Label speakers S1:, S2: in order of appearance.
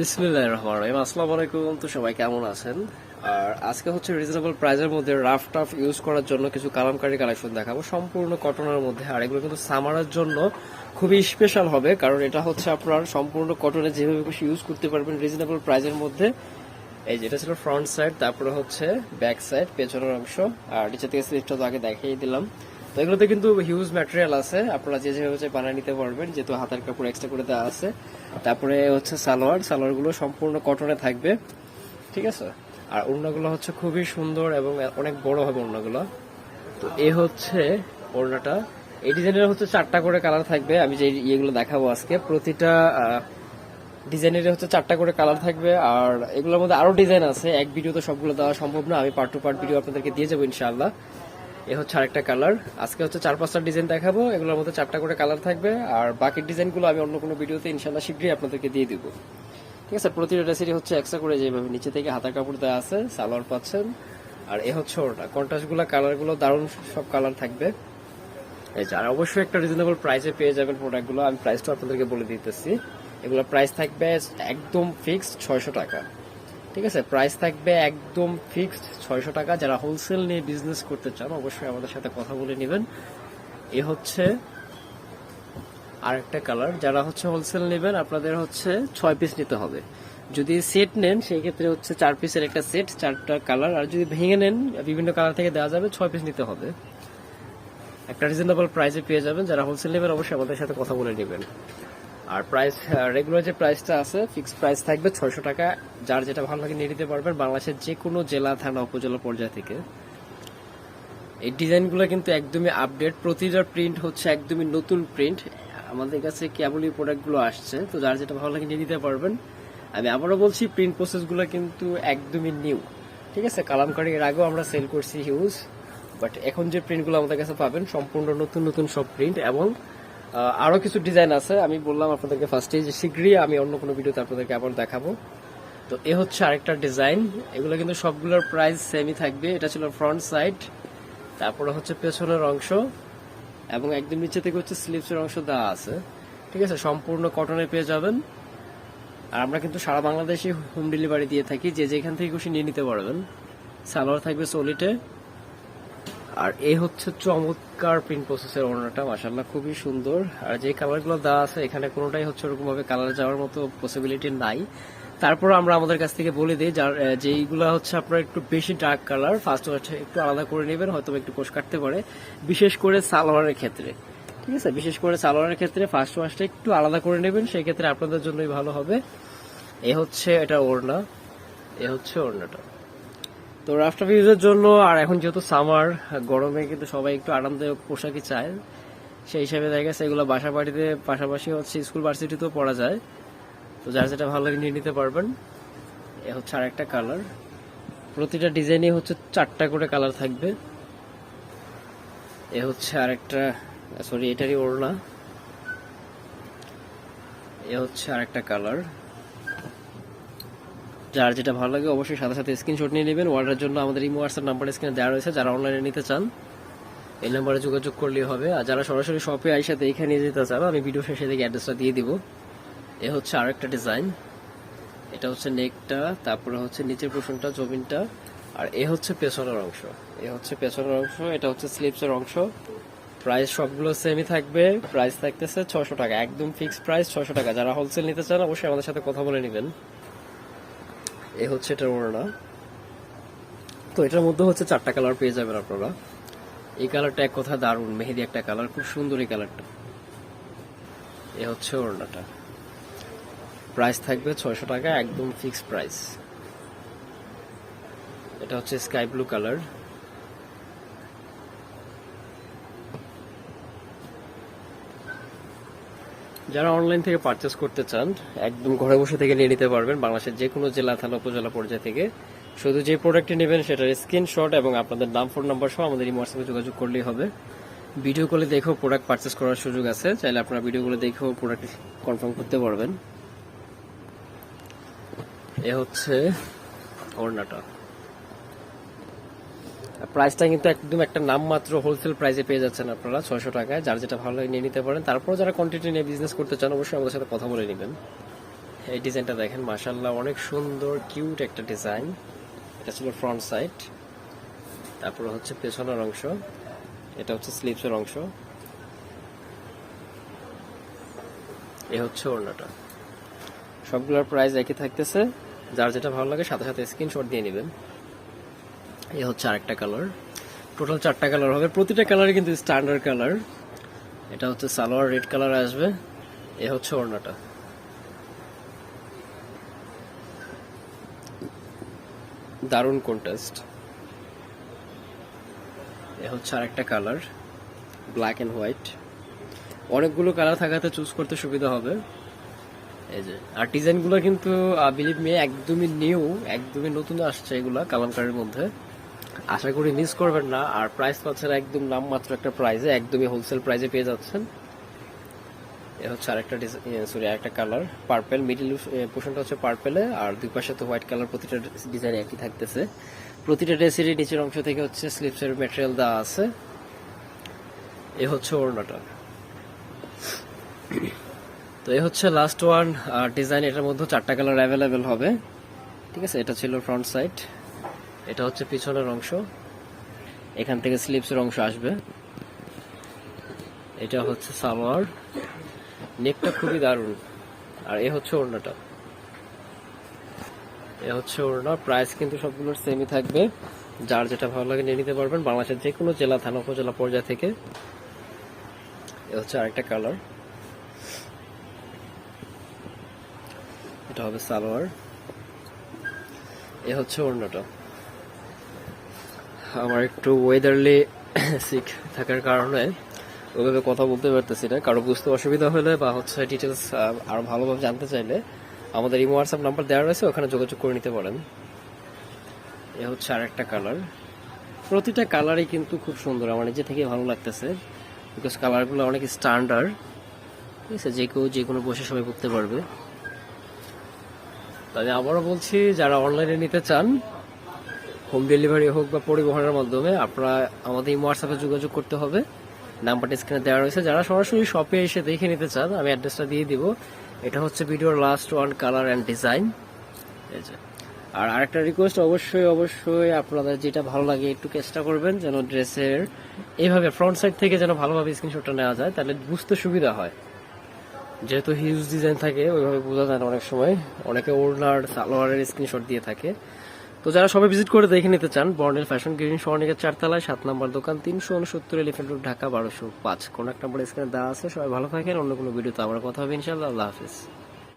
S1: বিসমিল্লাহ রহমান রহিম। আসসালামু আলাইকুম, তো সবাই কেমন আছেন? আর আজকে হচ্ছে রিজনেবল প্রাইজের মধ্যে রাফ টাফ ইউজ করার জন্য কিছু কালামকারী কালেকশন দেখাবো। সম্পূর্ণ কটনের মধ্যে, আর এগুলো কিন্তু সামারের জন্য খুবই স্পেশাল হবে, কারণ এটা হচ্ছে আপনার সম্পূর্ণ কটনে যেভাবে খুশি ইউজ করতে পারবেন রিজনেবল প্রাইজের মধ্যে। এই যেটা ছিল ফ্রন্ট সাইড তারপরে হচ্ছে ব্যাক সাইড পেছনের অংশ। আর নিচে থেকে স্লিপটা তো আগে দেখিয়ে দিলাম। তো এগুলোতে কিন্তু হিউজ ম্যাটেরিয়াল আছে। আপনারা যে যেভাবে বানিয়ে নিতে পারবেন, যেহেতু হাতের কাপড় এক্সট্রা করে দেওয়া আছে। তারপরে হচ্ছে সালোয়ার। সালোয়ারগুলো সম্পূর্ণ কটনে থাকবে। ঠিক আছে? আর ওড়নাগুলো হচ্ছে খুবই সুন্দর এবং অনেক বড় হবে ওড়নাগুলো। তো এ হচ্ছে ওড়নাটা। এই ডিজাইনের হচ্ছে চারটা করে কালার থাকবে। আমি যে ইয়েগুলো দেখাবো আজকে, প্রতিটা ডিজাইনের হচ্ছে চারটা করে কালার থাকবে। আর এগুলোর মধ্যে আরও ডিজাইন আছে। এক ভিডিও তো সবগুলো দেওয়া সম্ভব না। আমি পার্ট টু পার্ট ভিডিও আপনাদেরকে দিয়ে যাব ইনশাআল্লাহ। এ হচ্ছে আরেকটা কালার আজকে হচ্ছে চার পাঁচটা ডিজাইন দেখাবো, এগুলোর মধ্যে চারটা করে কালার থাকবে, আর বাকি ডিজাইনগুলো আমি অন্য কোনো ভিডিওতে ইনশাল্লাহ শীঘ্রই আপনাদেরকে দিয়ে দিব। ঠিক আছে, প্রতিটা ড্রেসেরই হচ্ছে এক্সট্রা করে যেভাবে নিচে থেকে হাতার কাপড় দেওয়া আছে, সালোয়ার পাচ্ছেন। আর এ হচ্ছে ওটা কন্ট্রাস্টগুলো কালারগুলো দারুণ সব কালার থাকবে। এই আর অবশ্যই একটা রিজনেবল প্রাইসে পেয়ে যাবেন প্রোডাক্টগুলো আমি প্রাইসটা আপনাদেরকে বলে দিতেছি। এগুলো প্রাইস থাকবে একদম ফিক্সড ছয়শো টাকা। ঠিক আছে? প্রাইস থাকবে একদম ফিক্সড ছয়শো টাকা। যারা হোলসেল নিয়ে বিজনেস করতে চান, অবশ্যই আমাদের সাথে কথা বলে নেবেন। এ হচ্ছে আরেকটা কালার যারা হচ্ছে হোলসেল নেবেন, আপনাদের হচ্ছে ছয় পিস নিতে হবে। যদি সেট নেন, সেই ক্ষেত্রে হচ্ছে চার পিসের একটা সেট চারটা কালার আর যদি ভেঙে নেন, বিভিন্ন কালার থেকে দেওয়া যাবে, ছয় পিস নিতে হবে। একটা রিজনেবল প্রাইসে পেয়ে যাবেন। যারা হোলসেল নেবেন, অবশ্যই আমাদের সাথে কথা বলে নেবেন। আর প্রাইস রেগুলার যে প্রাইসটা আছে ফিক্সড প্রাইস থাকবে ছয়শো টাকা। যার যেটা ভালো লাগে নিয়ে নিতে পারবেন বাংলাদেশের যে কোনো জেলা, থানা, উপজেলা পর্যায় থেকে। এই ডিজাইনগুলো কিন্তু একদমই আপডেট প্রতিটা প্রিন্ট হচ্ছে একদমই নতুন প্রিন্ট আমাদের কাছে কেবলই প্রোডাক্টগুলো আসছে, তো যার যেটা ভালো লাগে নিয়ে নিতে পারবেন। আমি আবারও বলছি প্রিন্ট প্রসেসগুলো কিন্তু একদমই নিউ ঠিক আছে? কালামকারি এর আগেও আমরা সেল করছি হিউজ বাট এখন যে প্রিন্টগুলো আমাদের কাছে পাবেন, সম্পূর্ণ নতুন নতুন সব প্রিন্ট এবং আহ, আরও কিছু ডিজাইন আছে। আমি বললাম আপনাদেরকে ফার্স্টে যে শীঘ্রই আমি অন্য কোনো ভিডিওতে আপনাদেরকে আবার দেখাবো। তো এ হচ্ছে আরেকটা ডিজাইন এগুলো কিন্তু সবগুলোর প্রাইস সেমই থাকবে। এটা ছিল ফ্রন্ট সাইড তারপরে হচ্ছে পেছনের অংশ এবং একদম নিচে থেকে হচ্ছে স্লিপসের অংশ দেওয়া আছে। ঠিক আছে? সম্পূর্ণ কটনে পেয়ে যাবেন। আর আমরা কিন্তু সারা বাংলাদেশে হোম ডেলিভারি দিয়ে থাকি। যে যেখান থেকে খুশি নিয়ে নিতে পারবেন। সালোয়ার থাকবে সলিটে আর এই হচ্ছে চমৎকার প্রিন্ট প্রসেসের ওড়নাটা মাসাল্লাহ খুবই সুন্দর। আর যে কালারগুলো দেওয়া আছে, এখানে কোনোটাই হচ্ছে ওরকম ভাবে কালার যাওয়ার মতো পসিবিলিটি নাই। তারপর আমরা আমাদের কাছ থেকে বলে দিই, যার যেইগুলো হচ্ছে আপনার একটু বেশি ডার্ক কালার ফার্স্ট ওয়াশে একটু আলাদা করে নেবেন, হয়তো একটু কোষ কাটতে পারে। বিশেষ করে সালোয়ারের ক্ষেত্রে, ঠিক আছে? বিশেষ করে সালোয়ারের ক্ষেত্রে ফার্স্ট ওয়াশটা একটু আলাদা করে নেবেন সেই ক্ষেত্রে আপনাদের জন্যই ভালো হবে। এ হচ্ছে, এটা ওড়না। এ হচ্ছে ওড়নাটা। তো রাফটাফ ইউজের জন্য, আর এখন যেহেতু সামার গরমে কিন্তু সবাই একটু আরামদায়ক পোশাকই চায়। সেই হিসাবে দেখা গেছে এগুলো বাসা বাড়িতে, পাশাপাশি হচ্ছে স্কুল ভার্সিটিতেও পড়া যায়। তো যার যেটা ভালো লাগে নিয়ে নিতে পারবেন, এ হচ্ছে আর একটা কালার প্রতিটা ডিজাইনই হচ্ছে চারটা করে কালার থাকবে। এ হচ্ছে আরেকটা সরি এটারই ওড়না। এ হচ্ছে আরেকটা কালার যার যেটা ভালো লাগে অবশ্যই সাথে সাথে স্ক্রিনশট নিয়ে নেবেন। অর্ডারের জন্য আমাদের ইমো হোয়াটসঅ্যাপ নাম্বার স্ক্রিনে দেওয়া রয়েছে। যারা অনলাইনে নিতে চান, এই নাম্বারে যোগাযোগ করলেই হবে। আর যারা সরাসরি শপে আইসাতে এখানে যেতে চান, আমি ভিডিও শেষে থেকে অ্যাড্রেসটা দিয়ে দিব। এ হচ্ছে আরেকটা ডিজাইন এটা হচ্ছে নেকটা তারপরে হচ্ছে নিচের পোর্শনটা জমিনটা। আর এ হচ্ছে পেছনের অংশ। এ হচ্ছে পেছনের অংশ, এটা হচ্ছে স্লিপসের অংশ। প্রাইস সবগুলো সেমই থাকবে। প্রাইস থাকতেছে ছশো টাকা। একদম ফিক্সড প্রাইস ছশো টাকা। যারা হোলসেল নিতে চান, অবশ্যই আমাদের সাথে কথা বলে নেবেন। এ হচ্ছে এটার ওড়না। তো এটার মধ্যে হচ্ছে চারটা কালার পেয়ে যাবেন আপনারা। এই কালারটা এক কথা দারুণ, মেহেদি একটা কালার খুব সুন্দর এই কালারটা এ হচ্ছে ওড়নাটা। প্রাইস থাকবে ছয়শো টাকা, একদম ফিক্সড প্রাইস এটা হচ্ছে স্কাই ব্লু কালার যারা অনলাইন থেকে পারচেস করতে চান, একদম ঘরে বসে থেকে নিয়ে নিতে পারবেন বাংলাদেশের যে কোনো জেলা, থানা, উপজেলা পর্যায় থেকে। শুধু যে প্রোডাক্টটি নেবেন, সেটার স্ক্রিনশট এবং আপনাদের নাম ফোন নাম্বার সহ আমাদের এই হোয়াটসঅ্যাপে যোগাযোগ করলেই হবে। ভিডিও কলে দেখেও প্রোডাক্ট পারচেস করার সুযোগ আছে। চাইলে আপনারা ভিডিও ভিডিওগুলো দেখেও প্রোডাক্ট কনফার্ম করতে পারবেন। এ হচ্ছে ওড়নাটা। প্রাইসটা কিন্তু একদম একটা নামমাত্র হোলসেল প্রাইসে পেয়ে যাচ্ছেন আপনারা, ছয়শো টাকায়। যার যেটা ভালো নিয়ে নিতে পারেন। তারপর যারা কোয়ান্টিটি নিয়ে বিজনেস করতে চান, অবশ্যই আমাদের সাথে কথা বলে নেবেন। এই ডিজাইনটা দেখেন মাশাল্লাহ অনেক সুন্দর কিউট একটা ডিজাইন এটা ছিল ফ্রন্ট সাইড তারপর হচ্ছে পেছনের অংশ। এটা হচ্ছে স্লিপসের অংশ। এ হচ্ছে ওড়নাটা। সবগুলোর প্রাইস একই থাকতেছে। যার যেটা ভালো লাগে, সাথে সাথে স্ক্রিনশট দিয়ে নেবেন। এ হচ্ছে আরেকটা কালার টোটাল চারটা কালার হবে। প্রতিটা কালারই কিন্তু স্ট্যান্ডার্ড কালার এটা হচ্ছে সালোয়ার রেড কালার আসবে। এ হচ্ছে ওড়নাটা। দারুণ কন্টেস্ট এ হচ্ছে আরেকটা কালার ব্ল্যাক এন্ড হোয়াইট অনেকগুলো কালার থাকাতে চুজ করতে সুবিধা হবে। এই যে, আর ডিজাইনগুলো কিন্তু বিলিভ মি একদমই নিউ একদমই নতুন আসছে এগুলা কালামকারের মধ্যে। আশা করি মিস করবেন না। আর প্রাইস পাচ্ছেন একদম নামমাত্র একটা প্রাইজে একদমই হোলসেল প্রাইজে পেয়ে যাচ্ছেন। এ হচ্ছে আরেকটা সরি আরেকটা কালার পার্পেল মিডিল পোর্শনটা হচ্ছে পার্পেলে আর দুই পাশে তো হোয়াইট কালার প্রতিটা ডিজাইন একই থাকতেছে। প্রতিটা ড্রেসেরই নিচের অংশ থেকে হচ্ছে স্লিপসের ম্যাটেরিয়াল দেওয়া আছে। এ হচ্ছে ওড়নাটা। তো এই হচ্ছে লাস্ট ওয়ান ডিজাইন এটার মধ্যে চারটা কালার অ্যাভেলেবেল হবে। ঠিক আছে, এটা ছিল ফ্রন্ট সাইড এটা হচ্ছে পিছনের অংশ। এখান থেকে স্লিপসের অংশ আসবে। এটা হচ্ছে সালোয়ার। নেকটা খুবই দারুণ। আর এ হচ্ছে ওড়নাটা। এ হচ্ছে ওড়না। প্রাইস কিন্তু সবগুলোর সেমই থাকবে। যার যেটা ভালো লাগে নিয়ে নিতে পারবেন বাংলাদেশের যে কোনো জেলা, থানা, উপজেলা পর্যায় থেকে। এ হচ্ছে আরেকটা কালার এটা হবে সালোয়ার। এ হচ্ছে ওড়নাটা। আমার একটু ওয়েদারলি সিক থাকার কারণে ওইভাবে কথা বলতে পারতেছি না। কারও বুঝতে অসুবিধা হলে বা হচ্ছে ডিটেলস আরও ভালোভাবে জানতে চাইলে আমাদের ইমো হোয়াটসঅ্যাপ নাম্বার দেওয়া রয়েছে, ওখানে যোগাযোগ করে নিতে পারেন। এ হচ্ছে আর একটা কালার প্রতিটা কালারই কিন্তু খুব সুন্দর, আমার নিজে থেকে ভালো লাগতেছে। বিকজ কালারগুলো অনেক স্ট্যান্ডার্ড ঠিক আছে, যে কেউ যে কোনো বসে সবাই করতে পারবে। তবে আবারও বলছি, যারা অনলাইনে নিতে চান হোম ডেলিভারি হোক বা পরিবহনের মাধ্যমে আপনারা আমাদের এই হোয়াটসঅ্যাপে যোগাযোগ করতে হবে। নাম্বারটা স্ক্রিনে দেওয়া রয়েছে। যারা সরাসরি শপে এসে দেখে নিতে চান, আমি অ্যাড্রেসটা দিয়ে দিব। এটা হচ্ছে ভিডিওর last one colour and design আর আরেকটা রিকোয়েস্ট অবশ্যই অবশ্যই আপনাদের যেটা ভালো লাগে, একটু চেষ্টা করবেন, যেন ড্রেসের এইভাবে ফ্রন্ট সাইড থেকে যেন ভালোভাবে স্ক্রিনশটটা নেওয়া যায়, তাহলে বুঝতে সুবিধা হয়। যেহেতু হিউজ ডিজাইন থাকে, ওইভাবে বোঝা যায় না অনেক সময়। অনেকে ওড়নার, সালোয়ারের স্ক্রিনশট দিয়ে থাকে। তো যারা সবাই ভিজিট করে দেখে নিতে চান বর্ণের ফ্যাশন গ্রিন স্বর্ণিকের চারতলায়, সাত নম্বর দোকান, তিনশো উনসত্তর এলিফেন্ট রোড ঢাকা, বারোশো পাঁচ। কোন এক নম্বর স্ক্রিনে দেওয়া আছে, সবাই ভালো থাকেন, অন্য কোনো ভিডিওতে আবার কথা হবে ইনশাল্লাহ আল্লাহ হাফিজ।